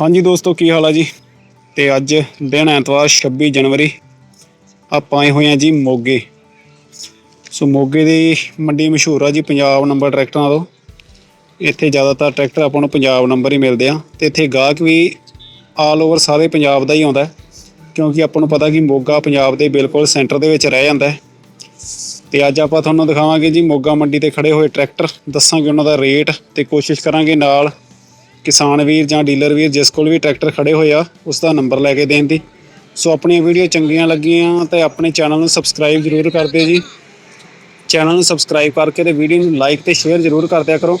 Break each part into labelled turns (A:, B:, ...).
A: ਹਾਂਜੀ ਦੋਸਤੋ, ਕੀ ਹਾਲ ਆ ਜੀ? ਤੇ ਅੱਜ ਦਿਨ ਐਤਵਾਰ 26 ਜਨਵਰੀ, ਆਪਾਂ ਆਏ ਹੋਏ ਆ ਜੀ ਮੋਗੇ। ਸੋ ਮੋਗੇ ਦੀ ਮੰਡੀ ਮਸ਼ਹੂਰ ਆ ਜੀ ਪੰਜਾਬ ਨੰਬਰ ਟਰੈਕਟਰਾਂ ਤੋਂ। ਇੱਥੇ ਜ਼ਿਆਦਾਤਰ ਟਰੈਕਟਰ ਆਪਾਂ ਨੂੰ ਪੰਜਾਬ ਨੰਬਰ ਹੀ ਮਿਲਦੇ ਆ। ਤੇ ਇੱਥੇ ਗਾਹਕ ਵੀ ਆਲ ਓਵਰ ਸਾਰੇ ਪੰਜਾਬ ਦਾ ਹੀ ਆਉਂਦਾ ਕਿਉਂਕਿ ਆਪਾਂ ਨੂੰ ਪਤਾ ਕਿ ਮੋਗਾ ਪੰਜਾਬ ਦੇ ਬਿਲਕੁਲ ਸੈਂਟਰ ਦੇ ਵਿੱਚ ਰਹਿ ਜਾਂਦਾ ਹੈ। ਤੇ ਅੱਜ ਆਪਾਂ ਤੁਹਾਨੂੰ ਦਿਖਾਵਾਂਗੇ ਜੀ ਮੋਗਾ ਮੰਡੀ ਤੇ ਖੜੇ ਹੋਏ ਟਰੈਕਟਰ। ਦੱਸਾਂਗੇ ਉਹਨਾਂ ਦਾ ਰੇਟ ਤੇ ਕੋਸ਼ਿਸ਼ ਕਰਾਂਗੇ ਨਾਲ ਕਿਸਾਨ ਵੀਰ ਜਾਂ ਡੀਲਰ ਵੀਰ ਜਿਸ ਕੋਲ ਵੀ ਟਰੈਕਟਰ ਖੜੇ ਹੋਏ ਆ, ਉਸ ਦਾ ਨੰਬਰ ਲੈ ਕੇ ਦੇਣ ਦੀ। ਸੋ ਆਪਣੀਆਂ ਵੀਡੀਓ ਚੰਗੀਆਂ ਲੱਗੀਆਂ ਤੇ ਆਪਣੇ ਚੈਨਲ ਨੂੰ ਸਬਸਕ੍ਰਾਈਬ ਜ਼ਰੂਰ ਕਰ ਦਿਓ ਜੀ। ਚੈਨਲ ਨੂੰ ਸਬਸਕ੍ਰਾਈਬ ਕਰਕੇ ਤੇ ਵੀਡੀਓ ਨੂੰ ਲਾਈਕ ਤੇ ਸ਼ੇਅਰ ਜ਼ਰੂਰ ਕਰ ਦਿਆ ਕਰੋ।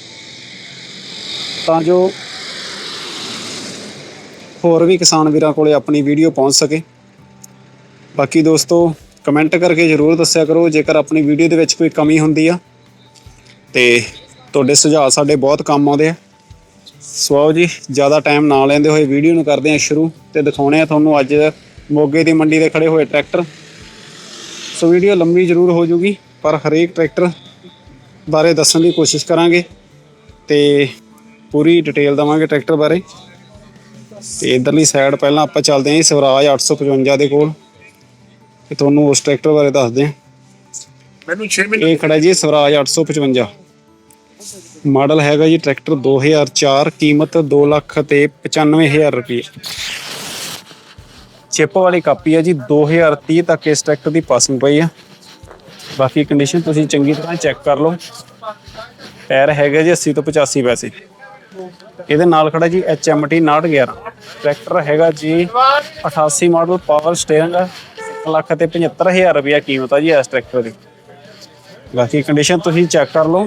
A: ਤਾਂ ਜੋ ਹੋਰ ਵੀ ਕਿਸਾਨ ਵੀਰਾਂ ਕੋਲੇ ਆਪਣੀ ਵੀਡੀਓ ਪਹੁੰਚ ਸਕੇ। ਬਾਕੀ ਦੋਸਤੋ ਕਮੈਂਟ ਕਰਕੇ ਜ਼ਰੂਰ ਦੱਸਿਆ ਕਰੋ, ਜੇਕਰ ਆਪਣੀ ਵੀਡੀਓ ਦੇ ਵਿੱਚ ਕੋਈ ਕਮੀ ਹੁੰਦੀ ਆ, ਤੇ ਤੁਹਾਡੇ ਸੁਝਾਅ ਸਾਡੇ ਬਹੁਤ ਕੰਮ ਆਉਂਦੇ ਆ। ਸੋ ਆਓ ਜੀ ਜ਼ਿਆਦਾ ਟਾਈਮ ਨਾ ਲੈਂਦੇ ਹੋਏ ਵੀਡੀਓ ਨੂੰ ਕਰਦੇ ਹਾਂ ਸ਼ੁਰੂ ਤੇ ਦਿਖਾਉਣੇ ਆ ਤੁਹਾਨੂੰ ਅੱਜ ਮੋਗੇ ਦੀ ਮੰਡੀ ਤੇ ਖੜੇ ਹੋਏ ਟਰੈਕਟਰ ਸੋ ਵੀਡੀਓ ਲੰਬੀ ਜ਼ਰੂਰ ਹੋ ਜੂਗੀ ਪਰ ਹਰੇਕ ਟਰੈਕਟਰ ਬਾਰੇ ਦੱਸਣ ਦੀ ਕੋਸ਼ਿਸ਼ ਕਰਾਂਗੇ ਤੇ ਪੂਰੀ ਡਿਟੇਲ ਦਵਾਂਗੇ ਟਰੈਕਟਰ ਬਾਰੇ। ਤੇ ਇਧਰਲੀ ਸਾਈਡ ਪਹਿਲਾਂ ਆਪਾਂ ਚੱਲਦੇ ਹਾਂ ਸਵਰਾਜ 855 ਦੇ ਕੋਲ। ਤੇ ਤੁਹਾਨੂੰ ਉਸ ਟਰੈਕਟਰ ਬਾਰੇ ਦੱਸਦੇ ਹਾਂ।
B: ਮੈਨੂੰ 6 ਮਹੀਨੇ
A: ਇਹ ਖੜਾ ਜੀ ਸਵਰਾਜ 855 ਮਾਡਲ ਹੈਗਾ ਜੀ ਟਰੈਕਟਰ 2004 ਕੀਮਤ 2 ਲੱਖ ਤੇ 95000 ਰੁਪਏ। ਚਿਪ ਵਾਲੀ ਕਾਪੀ ਹੈ ਜੀ 2030 ਤੱਕ ਇਸ ਟਰੈਕਟਰ ਦੀ ਪਾਸਿੰਗ ਪਈ ਆ ਬਾਕੀ ਕੰਡੀਸ਼ਨ ਤੁਸੀਂ ਚੰਗੀ ਤਰ੍ਹਾਂ ਚੈੱਕ ਕਰ ਲਓ। ਟਾਇਰ ਹੈਗਾ ਜੀ 80 ਤੋਂ 85 ਪੈਸੇ ਇਹਦੇ ਨਾਲ ਖੜਾ ਜੀ HMT 911 ਟਰੈਕਟਰ ਹੈਗਾ ਜੀ 88 ਮਾਡਲ ਪਾਵਰ ਸਟੀਅਰਿੰਗ ਆ 1 ਲੱਖ ਤੇ 75000 ਰੁਪਏ ਕੀਮਤ ਆ ਜੀ ਇਸ ਟਰੈਕਟਰ ਦੀ। ਬਾਕੀ ਕੰਡੀਸ਼ਨ ਤੁਸੀਂ ਚੈੱਕ ਕਰ ਲਓ।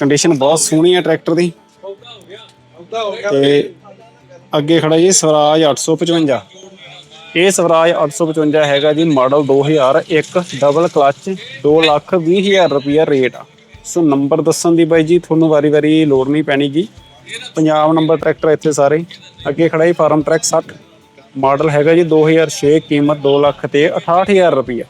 A: ਕੰਡੀਸ਼ਨ ਬਹੁਤ ਸੋਹਣੀ ਹੈ ਟਰੈਕਟਰ ਦੀ। ਤੇ ਅੱਗੇ ਖੜਾ ਜੀ ਸਵਰਾਜ 855 ਇਹ ਸਵਰਾਜ 855 ਹੈਗਾ ਜੀ ਮਾਡਲ 2001 ਡਬਲ ਕਲਚ 2 ਲੱਖ 20 ਹਜ਼ਾਰ ਰੁਪਿਆ ਰੇਟ ਆ। ਸੋ ਨੰਬਰ ਦੱਸਣ ਦੀ ਬਾਈ ਜੀ, ਤੁਹਾਨੂੰ ਵਾਰੀ-ਵਾਰੀ ਲੋੜ ਨਹੀਂ ਪੈਣੀ ਗੀ ਪੰਜਾਬ ਨੰਬਰ ਟਰੈਕਟਰ ਇੱਥੇ ਸਾਰੇ। ਅੱਗੇ ਖੜਾ ਜੀ, ਫਾਰਮ ਟਰੈਕ 60 ਮਾਡਲ ਹੈਗਾ ਜੀ 2006 ਕੀਮਤ 2 ਲੱਖ ਤੇ 68000 ਰੁਪਿਆ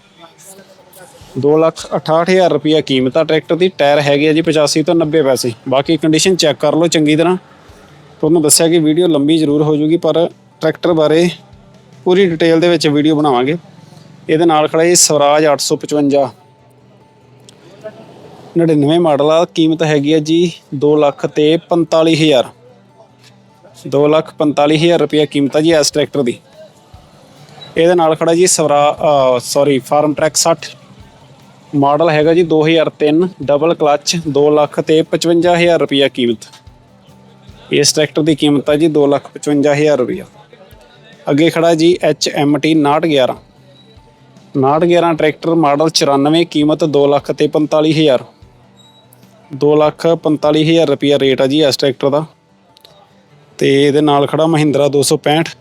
A: 2 ਲੱਖ 68000 ਰੁਪਿਆ ਕੀਮਤ ਆ। ਟਰੈਕਟਰ ਦੀ ਟਾਇਰ ਹੈਗੇ ਆ ਜੀ 85 ਤੋਂ 90 ਪੈਸੇ। ਬਾਕੀ ਕੰਡੀਸ਼ਨ ਚੈੱਕ ਕਰ ਲਓ ਚੰਗੀ ਤਰ੍ਹਾਂ। ਤੁਹਾਨੂੰ ਦੱਸਿਆ ਕਿ ਵੀਡੀਓ ਲੰਬੀ ਜ਼ਰੂਰ ਹੋ ਜੂਗੀ ਪਰ ਟਰੈਕਟਰ ਬਾਰੇ ਪੂਰੀ ਡਿਟੇਲ ਦੇ ਵਿੱਚ ਵੀਡੀਓ ਬਣਾਵਾਂਗੇ। ਇਹਦੇ ਨਾਲ ਖੜਾ ਜੀ ਸਵਰਾਜ 855 99 ਮਾਡਲ ਆ। ਕੀਮਤ ਹੈਗੀ ਆ ਜੀ 2 ਲੱਖ ਤੇ 45000 2 ਲੱਖ 45000 ਰੁਪਿਆ ਕੀਮਤ ਆ ਜੀ ਇਸ ਟਰੈਕਟਰ ਦੀ। ਇਹਦੇ ਨਾਲ ਖੜਾ ਜੀ ਸਵਰਾ ਸੌਰੀ ਫਾਰਮ ਟਰੈਕ 60 ਮਾਡਲ ਹੈਗਾ ਜੀ 2003 ਡਬਲ ਕਲਚ 2 ਲੱਖ ਤੇ 55000 ਰੁਪਿਆ ਕੀਮਤ। ਇਸ ਟਰੈਕਟਰ ਦੀ ਕੀਮਤ ਹੈ ਜੀ 2 ਲੱਖ 55000 ਰੁਪਿਆ ਅੱਗੇ ਖੜਾ ਜੀ HMT 911 911 ਟਰੈਕਟਰ ਮਾਡਲ 94 ਕੀਮਤ 2 ਲੱਖ ਤੇ 45000 2 ਲੱਖ 45000 ਰੁਪਿਆ ਰੇਟ ਆ ਜੀ ਇਸ ਟਰੈਕਟਰ ਦਾ। ਤੇ ਇਹਦੇ ਨਾਲ ਖੜਾ ਮਹਿੰਦਰਾ 265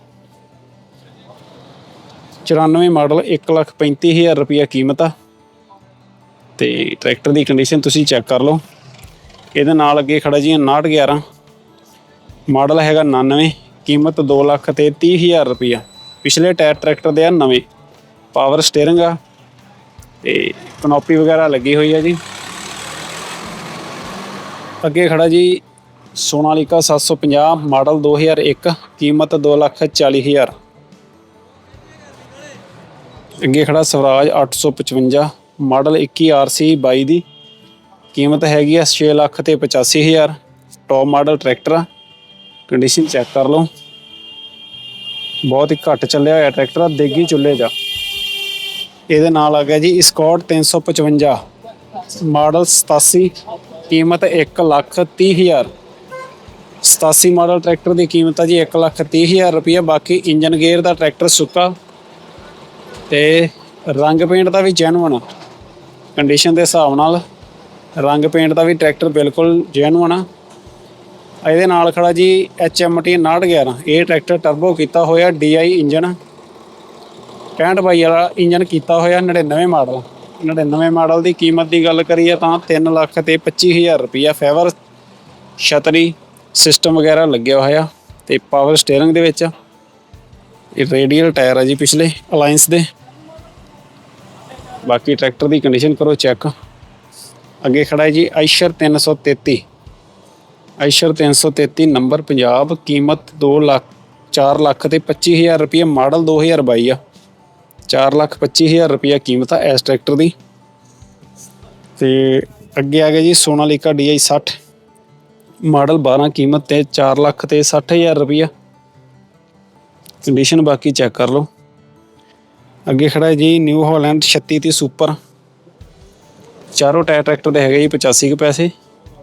A: 94 ਮਾਡਲ 1 ਲੱਖ 35000 ਰੁਪਿਆ ਕੀਮਤ ਆ। ਤੇ ਟਰੈਕਟਰ ਦੀ ਕੰਡੀਸ਼ਨ ਤੁਸੀਂ ਚੈੱਕ ਕਰ ਲਓ। ਇਹਦੇ ਨਾਲ ਅੱਗੇ ਖੜਾ ਜੀ 911 ਮਾਡਲ ਹੈਗਾ 99 ਕੀਮਤ 2 ਲੱਖ ਤੇ 30000 ਰੁਪਿਆ ਪਿਛਲੇ ਟਾਇਰ ਟਰੈਕਟਰ ਦੇ ਆ ਨਵੇਂ। ਪਾਵਰ ਸਟੀਅਰਿੰਗ ਆ ਤੇ ਕਨੋਪੀ ਵਗੈਰਾ ਲੱਗੀ ਹੋਈ ਆ ਜੀ। ਅੱਗੇ ਖੜਾ ਜੀ ਸੋਨਾਲੀਕਾ 750 ਮਾਡਲ 2001 ਕੀਮਤ 2 ਲੱਖ 40000 ਅੱਗੇ ਖੜਾ ਸਵਰਾਜ 855 ਮਾਡਲ 21 RC 22 ਦੀ। ਕੀਮਤ ਹੈਗੀ ਆ 6 ਲੱਖ ਤੇ 85000 ਟੌਪ ਮਾਡਲ ਟਰੈਕਟਰ ਆ। ਕੰਡੀਸ਼ਨ ਚੈੱਕ ਕਰ ਲਓ। ਬਹੁਤ ਹੀ ਘੱਟ ਚੱਲਿਆ ਹੋਇਆ ਟਰੈਕਟਰ ਦੇਗੀ ਚੁੱਲ੍ਹੇ ਜਾ। ਇਹਦੇ ਨਾਲ ਆ ਗਿਆ ਜੀ ਸਕਾਟ 355 ਮਾਡਲ 87 ਕੀਮਤ 1 ਲੱਖ 30000 87 ਮਾਡਲ ਟਰੈਕਟਰ ਦੀ ਕੀਮਤ ਆ ਜੀ 1 ਲੱਖ 30000 ਰੁਪਏ ਬਾਕੀ ਇੰਜਨ ਗੇਅਰ ਦਾ ਟਰੈਕਟਰ ਸੁੱਕਾ। ਤੇ ਰੰਗ ਪੇਂਟ ਦਾ ਵੀ ਜੈਨੂਨ ਕੰਡੀਸ਼ਨ ਦੇ ਹਿਸਾਬ ਨਾਲ ਰੰਗ ਪੇਂਟ ਦਾ ਵੀ ਟਰੈਕਟਰ ਬਿਲਕੁਲ ਜੈਨੂਨ ਆ ਇਹਦੇ ਨਾਲ ਖੜਾ ਜੀ HMT 911 ਇਹ ਟਰੈਕਟਰ ਟਰਬੋ ਕੀਤਾ ਹੋਇਆ DI ਇੰਜਨ 65 ਬਾਈ ਵਾਲਾ ਇੰਜਨ ਕੀਤਾ ਹੋਇਆ 99 ਮਾਡਲ 99 ਮਾਡਲ ਦੀ ਕੀਮਤ ਦੀ ਗੱਲ ਕਰੀਏ ਤਾਂ 3 ਲੱਖ ਤੇ 25000 ਰੁਪਈਆ ਫੇਵਰ ਛਤਰੀ ਸਿਸਟਮ ਵਗੈਰਾ ਲੱਗਿਆ ਹੋਇਆ ਤੇ ਪਾਵਰ ਸਟੀਅਰਿੰਗ ਦੇ ਵਿੱਚ। ਇਹ ਰੇਡੀਅਲ ਟਾਇਰ ਆ ਜੀ ਪਿਛਲੇ ਅਲਾਈਅੰਸ ਦੇ। ਬਾਕੀ ਟਰੈਕਟਰ ਦੀ ਕੰਡੀਸ਼ਨ ਕਰੋ ਚੈੱਕ ਅੱਗੇ ਖੜਾ ਹੈ ਜੀ ਆਇਸ਼ਰ 333 ਆਇਸ਼ਰ 333 ਨੰਬਰ ਪੰਜਾਬ, ਕੀਮਤ 2 ਲੱਖ 4 ਲੱਖ ਤੇ 25000 ਰੁਪਏ ਮਾਡਲ 2022 ਆ। 4 ਲੱਖ 25000 ਰੁਪਏ ਕੀਮਤ ਆ ਇਸ ਟਰੈਕਟਰ ਦੀ। ਤੇ ਅੱਗੇ ਆ ਗਿਆ ਜੀ, ਸੋਨਾਲੀਕਾ DI 60 ਮਾਡਲ 12 ਕੀਮਤ ਤੇ 4 ਲੱਖ ਤੇ 60000 ਰੁਪਏ ਕੰਡੀਸ਼ਨ ਬਾਕੀ ਚੈੱਕ ਕਰ ਲਓ। ਅੱਗੇ ਖੜਾ ਹੈ ਜੀ ਨਿਊ ਹਾਲੈਂਡ 36 ਤੇ ਸੁਪਰ ਚਾਰੋਂ ਟਾਇਰ ਟਰੈਕਟਰ ਦੇ ਹੈਗੇ ਜੀ 85 ਕੁ ਪੈਸੇ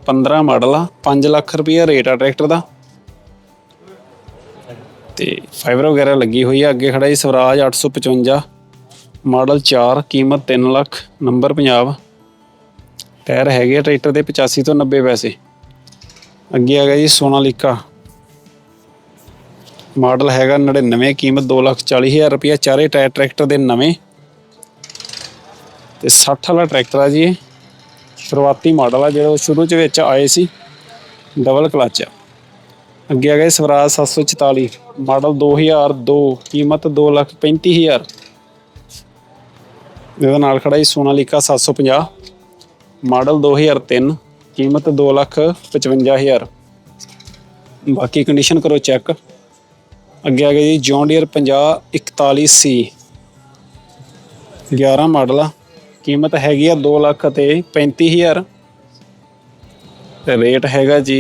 A: 15 ਮਾਡਲ ਆ 5 ਲੱਖ ਰੁਪਏ ਰੇਟ ਆ ਟਰੈਕਟਰ ਦਾ। ਤੇ ਫਾਈਬਰ ਵਗੈਰਾ ਲੱਗੀ ਹੋਈ ਆ, ਅੱਗੇ ਖੜਾ ਜੀ, ਸਵਰਾਜ 855 ਮਾਡਲ 4 ਕੀਮਤ 3 ਲੱਖ, ਨੰਬਰ ਪੰਜਾਬ। ਟਾਇਰ ਹੈਗੇ ਆ ਟਰੈਕਟਰ ਦੇ 85 ਤੋਂ 90 ਪੈਸੇ। ਅੱਗੇ ਆ ਗਿਆ ਜੀ, ਸੋਨਾਲੀਕਾ। ਮਾਡਲ ਹੈਗਾ 99 ਕੀਮਤ 240000 ਰੁਪਏ ਚਾਰੇ ਟਾਇਰ ਟਰੈਕਟਰ ਦੇ ਨਵੇਂ। ਤੇ 60 ਵਾਲਾ ਟਰੈਕਟਰ ਆ ਜੀ ਇਹ। ਸ਼ੁਰੂਆਤੀ ਮਾਡਲ ਆ, ਜਿਹੜਾ ਸ਼ੁਰੂ ਚ ਵਿੱਚ ਆਏ ਸੀ ਡਬਲ ਕਲਚ ਆ। ਅੱਗੇ ਆ ਗਿਆ ਜੀ ਸਵਰਾਜ 744 ਮਾਡਲ 2002 ਕੀਮਤ 235000 ਇਹਦੇ ਨਾਲ ਖੜਾ ਜੀ ਸੋਨਾਲੀਕਾ 750 ਮਾਡਲ 2003 ਕੀਮਤ 255000 ਬਾਕੀ ਕੰਡੀਸ਼ਨ ਕਰੋ ਚੈੱਕ ਅੱਗੇ ਆ ਗਿਆ ਜੀ ਜੌਨ ਡੀਅਰ 50 41C 11 ਮਾਡਲ ਆ। ਕੀਮਤ ਹੈਗੀ ਆ 2 ਲੱਖ ਤੇ 35000 ਤੇ ਰੇਟ ਹੈਗਾ ਜੀ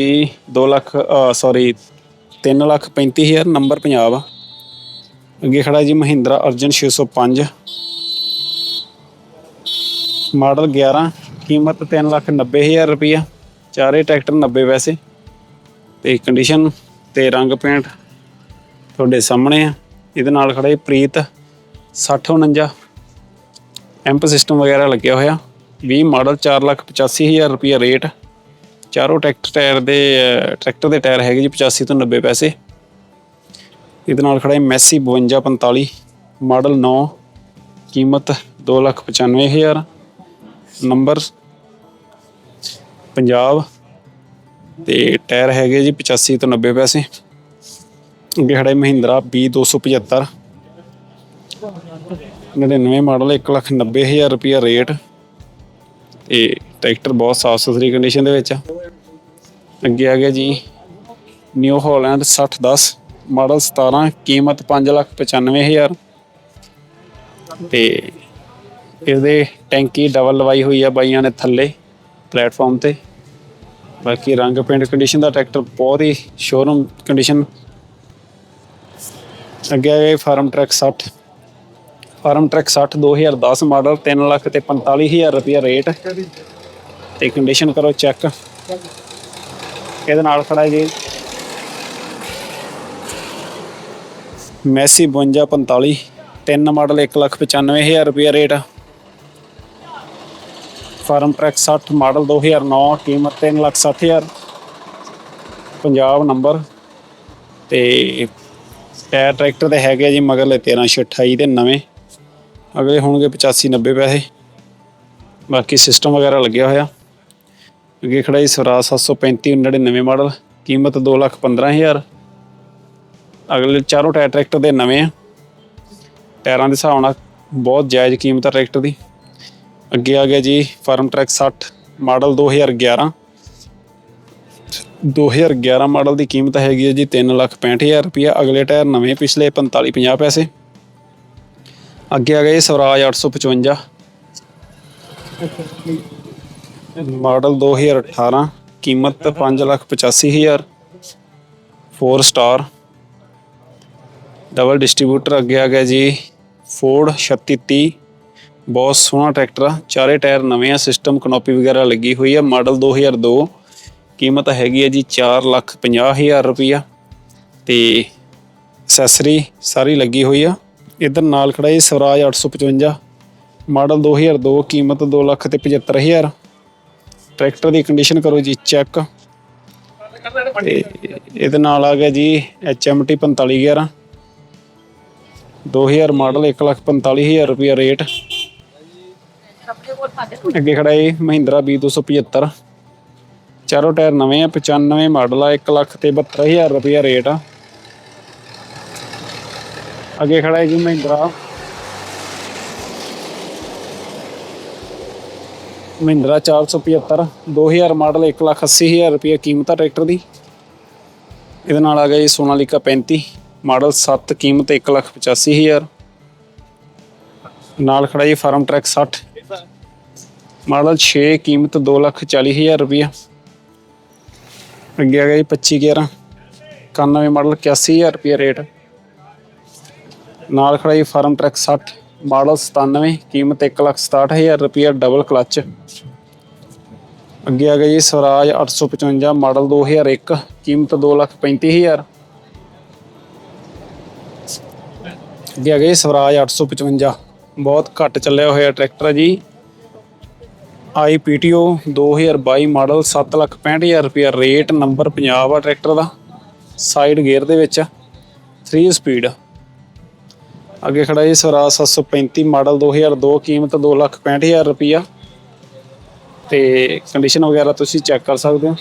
A: 2 ਲੱਖ ਸੌਰੀ 3 ਲੱਖ 35000 ਨੰਬਰ ਪੰਜਾਬ ਆ। ਅੱਗੇ ਖੜਾ ਜੀ ਮਹਿੰਦਰਾ ਅਰਜਨ 605 ਮਾਡਲ 11 ਕੀਮਤ 3 ਲੱਖ 90000 ਰੁਪਈਆ। ਚਾਰੇ ਟਰੈਕਟਰ 90 ਵੈਸੇ। ਤੇ ਕੰਡੀਸ਼ਨ ਤੇ ਰੰਗ ਪੇਂਟ ਤੁਹਾਡੇ ਸਾਹਮਣੇ ਆ। ਇਹਦੇ ਨਾਲ ਖੜਾ ਜੀ ਪ੍ਰੀਤ 6049 ਐਂਪ ਸਿਸਟਮ ਵਗੈਰਾ ਲੱਗਿਆ ਹੋਇਆ। 20 ਮਾਡਲ 485000 ਰੁਪਏ ਰੇਟ। ਚਾਰੋਂ ਟਰੈਕਟਰ ਟਾਇਰ ਦੇ ਟਰੈਕਟਰ ਦੇ ਟਾਇਰ ਹੈਗੇ ਜੀ 85 ਤੋਂ 90 ਪੈਸੇ। ਇਹਦੇ ਨਾਲ ਖੜਾ ਹੈ ਮੈਸੀ 5245 ਮਾਡਲ 9 ਕੀਮਤ 295000 ਨੰਬਰ ਪੰਜਾਬ ਤੇ ਟਾਇਰ ਹੈਗੇ ਜੀ 85 ਤੋਂ 90 ਪੈਸੇ। ਅੱਗੇ ਖੜਾ ਹੈ ਮਹਿੰਦਰਾ B275 99 ਮਾਡਲ 190000 ਰੁਪਿਆ ਰੇਟ। ਤੇ ਟਰੈਕਟਰ ਬਹੁਤ ਸਾਫ਼ ਸੁਥਰੀ ਕੰਡੀਸ਼ਨ ਦੇ ਵਿੱਚ ਆ। ਅੱਗੇ ਆ ਗਿਆ ਜੀ ਨਿਊ ਹਾਲੈਂਡ 6010 ਮਾਡਲ 17 ਕੀਮਤ 595000 ਤੇ ਇਹਦੇ ਟੈਂਕੀ ਡਬਲ ਲਵਾਈ ਹੋਈ ਆ ਬਾਈਆਂ ਨੇ ਥੱਲੇ ਪਲੇਟਫਾਰਮ ਤੇ। ਬਾਕੀ ਰੰਗ ਪੇਂਟ ਕੰਡੀਸ਼ਨ ਦਾ ਟਰੈਕਟਰ ਬਹੁਤ ਹੀ ਸ਼ੋਰੂਮ ਕੰਡੀਸ਼ਨ ਅੱਗੇ ਆ ਗਿਆ Farmtrac 60 Farmtrac 60 2010 model 3 lakh ਤੇ 45000 ਰੁਪਇਆ ਰੇਟ। ਤੇ ਕੰਡੀਸ਼ਨ ਕਰੋ ਚੈੱਕ ਇਹਦੇ ਨਾਲ ਖੜਾ ਜੀ। ਮੈਸੀ 5245 3 ਮਾਡਲ 1 ਲੱਖ 95000 ਰੁਪਇਆ ਰੇਟ। ਫਾਰਮ ਟਰੈਕ 60 ਮਾਡਲ 2009 ਕੀਮਤ 3 ਲੱਖ 60000 ਪੰਜਾਬ ਨੰਬਰ। ਤੇ ਟਾਇਰ ਟਰੈਕਟਰ ਦੇ ਹੈਗੇ ਆ ਜੀ ਮਗਰਲੇ 1328 ਦੇ ਨਵੇਂ। ਅਗਲੇ ਹੋਣਗੇ 85 90 ਪੈਸੇ। ਬਾਕੀ ਸਿਸਟਮ ਵਗੈਰਾ ਲੱਗਿਆ ਹੋਇਆ। ਅੱਗੇ ਖੜਾ ਜੀ ਸਵਰਾਜ 735 99 ਮਾਡਲ। ਕੀਮਤ 2 ਲੱਖ 15000 ਅਗਲੇ ਚਾਰੋਂ ਟਾਇਰ ਟਰੈਕਟਰ ਦੇ ਨਵੇਂ ਆ। ਟਾਇਰਾਂ ਦੇ ਹਿਸਾਬ ਨਾਲ ਬਹੁਤ ਜਾਇਜ਼ ਕੀਮਤ ਆ ਟਰੈਕਟਰ ਦੀ। ਅੱਗੇ ਆ ਗਿਆ ਜੀ ਫਾਰਮ ਟਰੈਕ 60 ਮਾਡਲ 2011 2011 ਮਾਡਲ ਦੀ ਕੀਮਤ ਹੈਗੀ ਹੈ ਜੀ 3 ਲੱਖ 65000 ਰੁਪਇਆ, ਅਗਲੇ ਟਾਇਰ ਨਵੇਂ ਪਿਛਲੇ 45 50 ਪੈਸੇ। ਅੱਗੇ ਆ ਗਏ ਜੀ ਸਵਰਾਜ 855 ਮਾਡਲ 2018 ਕੀਮਤ 5 ਲੱਖ 85000 4 ਸਟਾਰ ਡਬਲ ਡਿਸਟ੍ਰੀਬਿਊਟਰ ਅੱਗੇ ਆ ਗਿਆ ਜੀ ਫੋਰਡ 3630 ਬਹੁਤ ਸੋਹਣਾ ਟਰੈਕਟਰ ਆ। ਚਾਰੇ ਟਾਇਰ ਨਵੇਂ ਆ ਸਿਸਟਮ ਕਨੋਪੀ ਵਗੈਰਾ ਲੱਗੀ ਹੋਈ ਆ। ਮਾਡਲ 2002 ਕੀਮਤ ਹੈਗੀ ਹੈ ਜੀ 4 ਲੱਖ 50000 ਰੁਪਈਆ। ਤੇ ਅਸੈਸਰੀ ਸਾਰੀ ਲੱਗੀ ਹੋਈ ਆ। ਇਧਰ ਨਾਲ ਖੜਾ ਜੀ ਸਵਰਾਜ 855 ਮਾਡਲ 2002 ਕੀਮਤ 2 ਲੱਖ ਤੇ 75000 ਟਰੈਕਟਰ ਦੀ ਕੰਡੀਸ਼ਨ ਕਰੋ ਜੀ ਚੈੱਕ ਤੇ ਇਹਦੇ ਨਾਲ ਆ ਗਿਆ ਜੀ HMT 4511 2000 ਮਾਡਲ 1 ਲੱਖ 45000 ਰੁਪਇਆ ਰੇਟ। ਅੱਗੇ ਖੜਾ ਹੈ ਮਹਿੰਦਰਾ B275 ਚਾਰੋਂ ਟਾਇਰ ਨਵੇਂ ਆ 95 ਮਾਡਲ ਆ 1 ਲੱਖ ਤੇ 72000 ਰੁਪਇਆ ਰੇਟ ਆ। ਅੱਗੇ ਖੜਾ ਹੈ ਜੀ ਮਹਿੰਦਰਾ। ਮਹਿੰਦਰਾ 475 2000 ਮਾਡਲ 180000 ਰੁਪਏ ਕੀਮਤ ਆ ਟਰੈਕਟਰ ਦੀ। ਇਹਦੇ ਨਾਲ ਆ ਗਿਆ ਜੀ ਸੋਨਾਲੀਕਾ 35 ਮਾਡਲ 7 ਕੀਮਤ 185000 ਨਾਲ ਖੜਾ ਜੀ ਫਾਰਮ ਟਰੈਕ 60 ਮਾਡਲ 6 ਕੀਮਤ 240000 ਰੁਪਏ ਅੱਗੇ ਆ ਗਿਆ ਜੀ 25 11 91 ਮਾਡਲ 81000 ਰੁਪਏ ਰੇਟ। ਨਾਲ ਖੜਾ ਜੀ, ਫਾਰਮ ਟਰੈਕ 60 ਮਾਡਲ 97 ਕੀਮਤ 167000 ਰੁਪਏ ਡਬਲ ਕਲਚ ਅੱਗੇ ਆ ਗਿਆ ਜੀ, ਸਵਰਾਜ 855 ਮਾਡਲ 2001 ਕੀਮਤ 235000 ਅੱਗੇ ਆ ਗਿਆ ਜੀ, ਸਵਰਾਜ 855 ਬਹੁਤ ਘੱਟ ਚੱਲਿਆ ਹੋਇਆ ਟਰੈਕਟਰ ਜੀ। IPTO 2022 ਮਾਡਲ 765000 ਰੁਪਏ ਰੇਟ ਨੰਬਰ ਪੰਜਾਬ ਆ ਟਰੈਕਟਰ ਦਾ ਸਾਈਡ ਗੇਅਰ ਦੇ ਵਿੱਚ 3 ਸਪੀਡ ਅੱਗੇ ਖੜਾ ਜੀ ਸਵਰਾਜ 735 ਮਾਡਲ 2002 ਕੀਮਤ 265000 ਰੁਪਿਆ ਤੇ ਕੰਡੀਸ਼ਨ ਵਗੈਰਾ ਤੁਸੀਂ ਚੈੱਕ ਕਰ ਸਕਦੇ ਹੋ।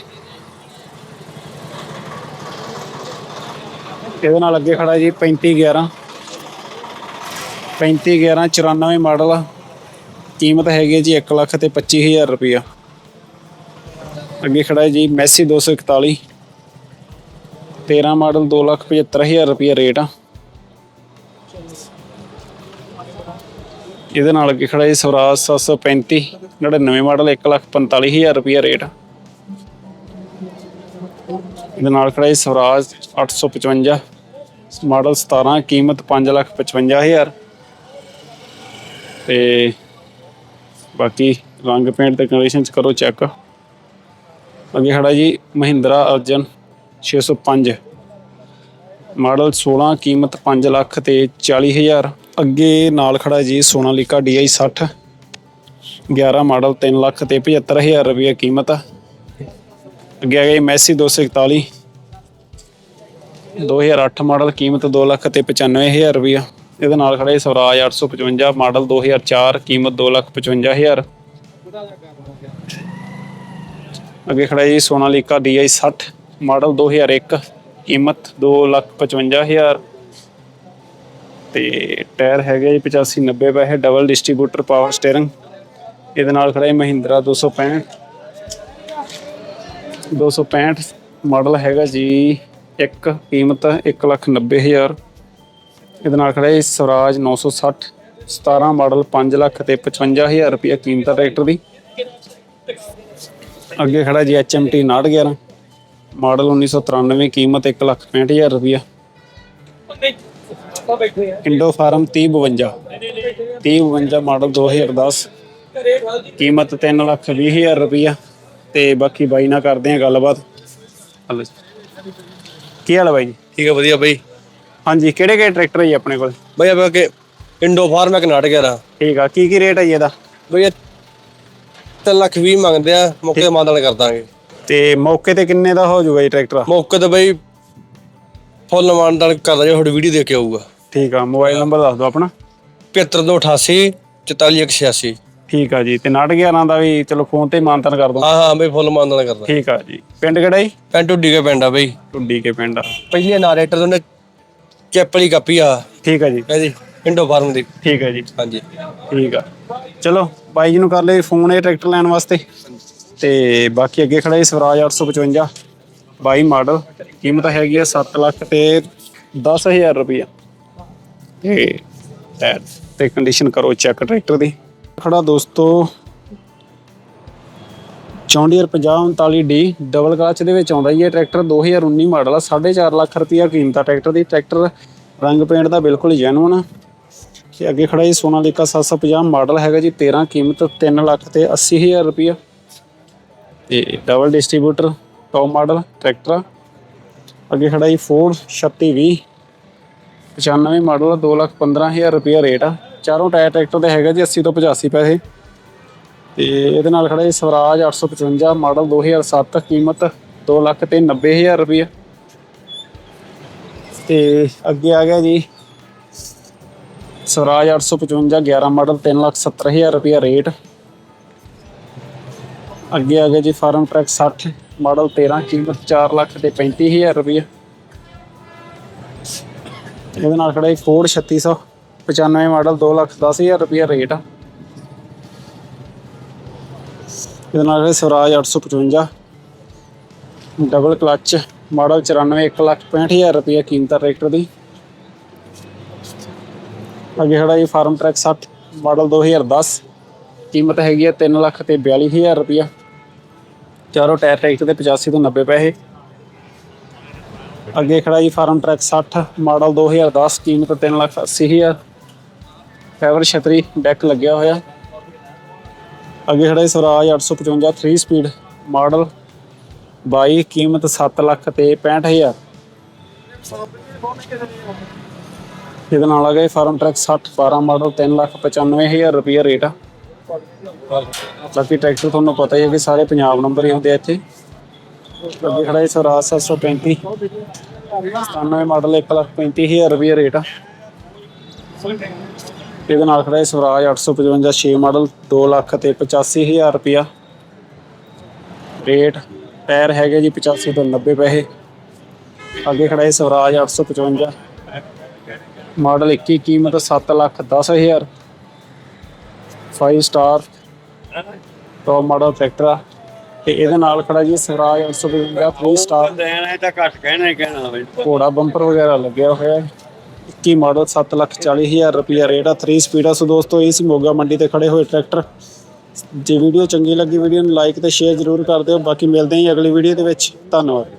A: ਇਹਦੇ ਨਾਲ ਅੱਗੇ ਖੜਾ ਜੀ 3511 3511 94 ਮਾਡਲ ਆ। ਕੀਮਤ ਹੈਗੀ ਹੈ ਜੀ 1 ਲੱਖ ਤੇ 25000 ਰੁਪਿਆ ਅੱਗੇ ਖੜਾ ਹੈ ਜੀ ਮੈਸੀ 241 13 ਮਾਡਲ 275000 ਰੁਪਇਆ ਰੇਟ ਆ। ਇਹਦੇ ਨਾਲ ਅੱਗੇ ਖੜਾ ਜੀ ਸਵਰਾਜ 735 99 ਮਾਡਲ 145000 ਰੁਪਇਆ ਰੇਟ ਇਹਦੇ ਨਾਲ ਖੜਾ ਜੀ ਸਵਰਾਜ 855 ਮਾਡਲ 17 ਕੀਮਤ 555000 ਤੇ ਬਾਕੀ ਰੰਗ ਪੇਂਟ ਤੇ ਕੰਡੀਸ਼ਨ ਚ ਕਰੋ ਚੈੱਕ ਅੱਗੇ ਖੜਾ ਜੀ, ਮਹਿੰਦਰਾ ਅਰਜਨ 605 ਮਾਡਲ 16 ਕੀਮਤ 5 ਲੱਖ ਤੇ 40000 ਅੱਗੇ ਨਾਲ ਖੜਾ ਜੀ, ਸੋਨਾਲੀਕਾ DI 60 11 ਮਾਡਲ 3 ਲੱਖ ਤੇ 75000 ਰੁਪਏ ਕੀਮਤ। ਆ ਅੱਗੇ ਆ ਗਿਆ ਜੀ ਮੈਸੀ 241 2008 ਮਾਡਲ, ਕੀਮਤ 2 ਲੱਖ ਤੇ 95000 ਰੁਪਏ ਇਹਦੇ ਨਾਲ ਖੜਾ ਜੀ ਸਵਰਾਜ 855 ਮਾਡਲ 2004 ਕੀਮਤ 2 ਲੱਖ 55000 ਅੱਗੇ ਖੜਾ ਜੀ ਸੋਨਾਲੀਕਾ DI 60 ਮਾਡਲ 2001 ਕੀਮਤ 2 ਲੱਖ 55000 ਤੇ ਟਾਇਰ ਹੈਗੇ ਜੀ 85 90 ਪੈਸੇ ਡਬਲ ਡਿਸਟ੍ਰੀਬਿਊਟਰ ਪਾਵਰ ਸਟੀਅਰਿੰਗ ਇਹਦੇ ਨਾਲ ਖੜਾ ਹੈ ਮਹਿੰਦਰਾ 265 265 ਮਾਡਲ ਹੈਗਾ ਜੀ ਇੱਕ, ਕੀਮਤ 190000 ਇਹਦੇ ਨਾਲ ਖੜਾ ਹੈ ਸਵਰਾਜ 960 17 ਮਾਡਲ 5 ਲੱਖ ਤੇ 55000 ਰੁਪਏ ਕੀਮਤ ਆ ਟਰੈਕਟਰ ਦੀ। ਅੱਗੇ ਖੜਾ ਜੀ HMT 911 ਮਾਡਲ 1993 ਕੀਮਤ 165000 ਰੁਪਏ ਇੰਡੋ ਫਾਰਮ 3052 3052 ਮਾਡਲ 2010 ਕੀਮਤ 3 ਲੱਖ 20000 ਰੁਪਇਆ ਤੇ ਬਾਕੀ ਬਾਈ ਨਾਲ ਕਰਦੇ ਆ ਗੱਲਬਾਤ। ਹਲੋ। ਕੀ ਹਾਲ ਹੈ ਬਾਈ ਜੀ?
C: ਠੀਕ ਹੈ ਵਧੀਆ ਬਈ।
A: ਹਾਂਜੀ ਕਿਹੜੇ ਕਿਹੜੇ ਟਰੈਕਟਰ ਹੈ ਜੀ ਆਪਣੇ ਕੋਲ?
C: ਬਈ ਆਪਾਂ ਕਿ ਇੰਡੋ ਫਾਰਮ ਹੈ ਕਨਾਟਕ ਯਾਰ
A: ਠੀਕ ਆ ਕੀ ਕੀ ਰੇਟ ਹੈ ਜੀ ਇਹਦਾ?
C: ਬਈ ਇਹ ਤਿੰਨ ਲੱਖ ਵੀਹ ਮੰਗਦੇ ਆ ਮੌਕੇ ਤੇ ਮਾਦਲ ਕਰ ਦਾਂਗੇ।
A: ਤੇ ਮੌਕੇ ਤੇ ਕਿੰਨੇ ਦਾ ਹੋ ਜਾਊਗਾ ਜੀ ਟਰੈਕਟਰ?
C: ਮੌਕੇ ਤੇ ਬਈ ਫੁੱਲ ਮਾਨਦਾਨ ਕਰ ਦਾਂਗੇ ਤੁਹਾਡੀ ਵੀਡੀਓ ਦੇਖ ਕੇ ਆਊਗਾ।
A: ਠੀਕ ਆ ਮੋਬਾਈਲ ਨੰਬਰ ਦੱਸ ਦਿਓ ਆਪਣਾ।
C: 7588 44186
A: ਠੀਕ ਆ ਜੀ ਤੇ 911 ਦਾ ਵੀ ਚਲੋ ਫੋਨ ਤੇ ਮਾਨਤਨ ਕਰ ਦੋ
C: ਹਾਂ ਹਾਂ ਬਈ ਫੁੱਲ ਮਾਨਦਾਨ ਕਰਦਾ
A: ਠੀਕ ਆ ਜੀ ਪਿੰਡ ਕਿਹੜਾ ਜੀ?
C: ਪੈਂਟੂ ਡੀਗੇ ਪਿੰਡ ਆ ਬਈ।
A: ਟੁੱਡੀ ਕੇ ਪਿੰਡ ਆ।
C: ਪਹਿਲੀ ਨਾਰੇਟਰ ਉਹਨੇ ਚੈਪਲੀ ਕਾਪੀ ਆ।
A: ਠੀਕ ਆ ਜੀ।
C: ਇਹਦੀ ਇੰਡੋ ਫਾਰਮ ਦੀ।
A: ਠੀਕ ਆ ਜੀ।
C: ਹਾਂਜੀ।
A: ਠੀਕ ਆ। ਚਲੋ ਬਾਈ ਜੀ ਨੂੰ ਕਰ ਲਈ ਫੋਨ ਇਹ ਟਰੈਕਟਰ ਲੈਣ ਵਾਸਤੇ। ਤੇ ਬਾਕੀ ਅੱਗੇ ਖੜਾ ਹੈ ਸਵਰਾਜ 855 22 ਮਾਡਲ ਕੀਮਤ ਹੈਗੀ ਹੈ 7 ਲੱਖ ਤੇ 10000 ਰੁਪਇਆ ਤੇ ਤੇ ਕੰਡੀਸ਼ਨ ਕਰੋ ਚੈੱਕ ਟਰੈਕਟਰ ਦੀ। ਖੜਾ ਦੋਸਤੋ ਚੌਂਡੀਅਰ 5039D ਡਬਲ ਕਲਚ ਦੇ ਵਿੱਚ ਆਉਂਦਾ ਹੀ ਇਹ ਟਰੈਕਟਰ 2019 ਮਾਡਲ ਆ 4.5 ਲੱਖ ਰੁਪਇਆ ਕੀਮਤ ਆ ਟਰੈਕਟਰ ਦੀ। ਟਰੈਕਟਰ ਰੰਗ ਪੇਂਟ ਦਾ ਬਿਲਕੁਲ ਜੈਨੂਨ ਆ। ਤੇ ਅੱਗੇ ਖੜਾ ਜੀ ਸੋਨਾਲੀਕਾ 750 ਮਾਡਲ ਹੈਗਾ ਜੀ 13 ਕੀਮਤ 3 ਲੱਖ ਤੇ 80000 ਰੁਪਇਆ ਤੇ double distributor top model tractor ਆ। ਅੱਗੇ ਖੜਾ ਜੀ ਫੋਰਡ 3620 95 ਮਾਡਲ 2 ਲੱਖ 15000 ਰੁਪਇਆ ਰੇਟ ਆ। ਚਾਰੋਂ ਟਾਇਰ ਟਰੈਕਟਰ ਦੇ ਹੈਗਾ ਜੀ 80 ਤੋਂ 85 ਪੈਸੇ। ਤੇ ਇਹਦੇ ਨਾਲ ਖੜਾ ਜੀ ਸਵਰਾਜ 855 ਮਾਡਲ 2007 ਕੀਮਤ 2 ਲੱਖ ਤੇ 90000 ਰੁਪਇਆ ਤੇ ਅੱਗੇ ਆ ਗਿਆ ਜੀ। ਸਵਰਾਜ 855 11 ਮਾਡਲ 3 ਲੱਖ 70000 ਰੁਪਇਆ ਰੇਟ। ਅੱਗੇ ਆ ਗਿਆ ਜੀ ਫਾਰਮ ਟਰੈਕ 60 ਮਾਡਲ 13 ਕੀਮਤ 4 ਲੱਖ ਤੇ 35000 ਰੁਪਇਆ ਇਹਦੇ ਨਾਲ ਖੜਾ ਇੱਕ ਫੋਰਡ 3695 ਮਾਡਲ 2 ਲੱਖ 10000 ਰੁਪਇਆ ਰੇਟ ਆ। ਇਹਦੇ ਨਾਲ ਹੈ Swaraj 855 double clutch model 94 1 lakh 65000 ਰੁਪਏ ਕੀਮਤ ਹੈ ਟਰੈਕਟਰ ਦੀ। ਅੱਗੇ ਖੜਾ ਜੀ ਫਾਰਮ ਟਰੈਕ 60 ਮਾਡਲ 2010 ਕੀਮਤ ਹੈਗੀ ਹੈ 3 ਲੱਖ ਤੇ 42000 ਰੁਪਏ ਚਾਰੋਂ ਟਾਇਰ ਟਰੈਕਟਰ ਦੇ 85 ਤੋਂ 90 ਪੈਸੇ। ਅੱਗੇ ਖੜਾ ਜੀ ਫਾਰਮ ਟਰੈਕ 60 ਮਾਡਲ 2010 ਕੀਮਤ 3 ਲੱਖ 80000 ਫਾਈਬਰ ਛਤਰੀ ਡੈਕ ਲੱਗਿਆ ਹੋਇਆ। ਅੱਗੇ ਖੜਾ ਜੀ ਸਵਰਾਜ 855 3 ਸਪੀਡ ਮਾਡਲ 22 ਕੀਮਤ 7 ਲੱਖ ਤੇ 65000 ਇਹਦੇ ਨਾਲ ਆ ਗਏ ਫਾਰਮ ਟਰੈਕ 60 12 ਮਾਡਲ 3 ਲੱਖ 95000 ਰੁਪਏ ਰੇਟ ਆ। ਬਾਕੀ ਟਰੈਕਟਰ ਤੁਹਾਨੂੰ ਪਤਾ ਹੀ ਹੈ ਕਿ ਸਾਰੇ ਪੰਜਾਬ ਨੰਬਰ ਹੀ ਹੁੰਦੇ ਆ ਇੱਥੇ। ਅੱਗੇ ਖੜਾ ਜੀ ਸਵਰਾਜ 735 97 ਮਾਡਲ 1 ਲੱਖ 35000 ਰੁਪਏ ਰੇਟ ਆ। ਇਹਦੇ ਨਾਲ ਖੜਾ ਹੈ ਸਵਰਾਜ 855 6 ਮਾਡਲ 2 ਲੱਖ ਤੇ 85000 ਰੁਪਿਆ ਰੇਟ ਟਾਇਰ ਹੈਗੇ ਜੀ 85 ਤੋਂ 90 ਪੈਸੇ। ਅੱਗੇ ਖੜਾ ਹੈ ਸਵਰਾਜ 855 ਮਾਡਲ 21 ਕੀਮਤ 7 lakh 10000 5 star top model tractor ਤੇ ਇਹਦੇ ਨਾਲ ਖੜਾ ਜੀ ਸਵਰਾਜ 855 3 ਸਟਾਰ
B: ਦੇਣਾ ਤਾਂ ਘੱਟ ਕਹਿਣਾ ਹੀ ਕਹਿਣਾ
A: ਘੋੜਾ ਬੰਪਰ ਵਗੈਰਾ ਲੱਗਿਆ ਹੋਇਆ ਹੈ। 21 ਮਾਡਲ 7 ਲੱਖ 40 ਹਜ਼ਾਰ ਰੁਪਿਆ ਰੇਟ ਆ 3 ਸਪੀਡ ਆ। ਸੋ ਦੋਸਤੋ, ਇਹ ਸੀ ਮੋਗਾ ਮੰਡੀ ਤੇ ਖੜੇ ਹੋਏ ਟਰੈਕਟਰ ਜੇ ਵੀਡੀਓ ਚੰਗੀ ਲੱਗੀ ਵੀਡੀਓ ਨੂੰ ਲਾਈਕ ਤੇ ਸ਼ੇਅਰ ਜ਼ਰੂਰ ਕਰ ਦਿਓ। ਬਾਕੀ ਮਿਲਦੇ ਹਾਂ ਅਗਲੀ ਵੀਡੀਓ ਦੇ ਵਿੱਚ। ਧੰਨਵਾਦ।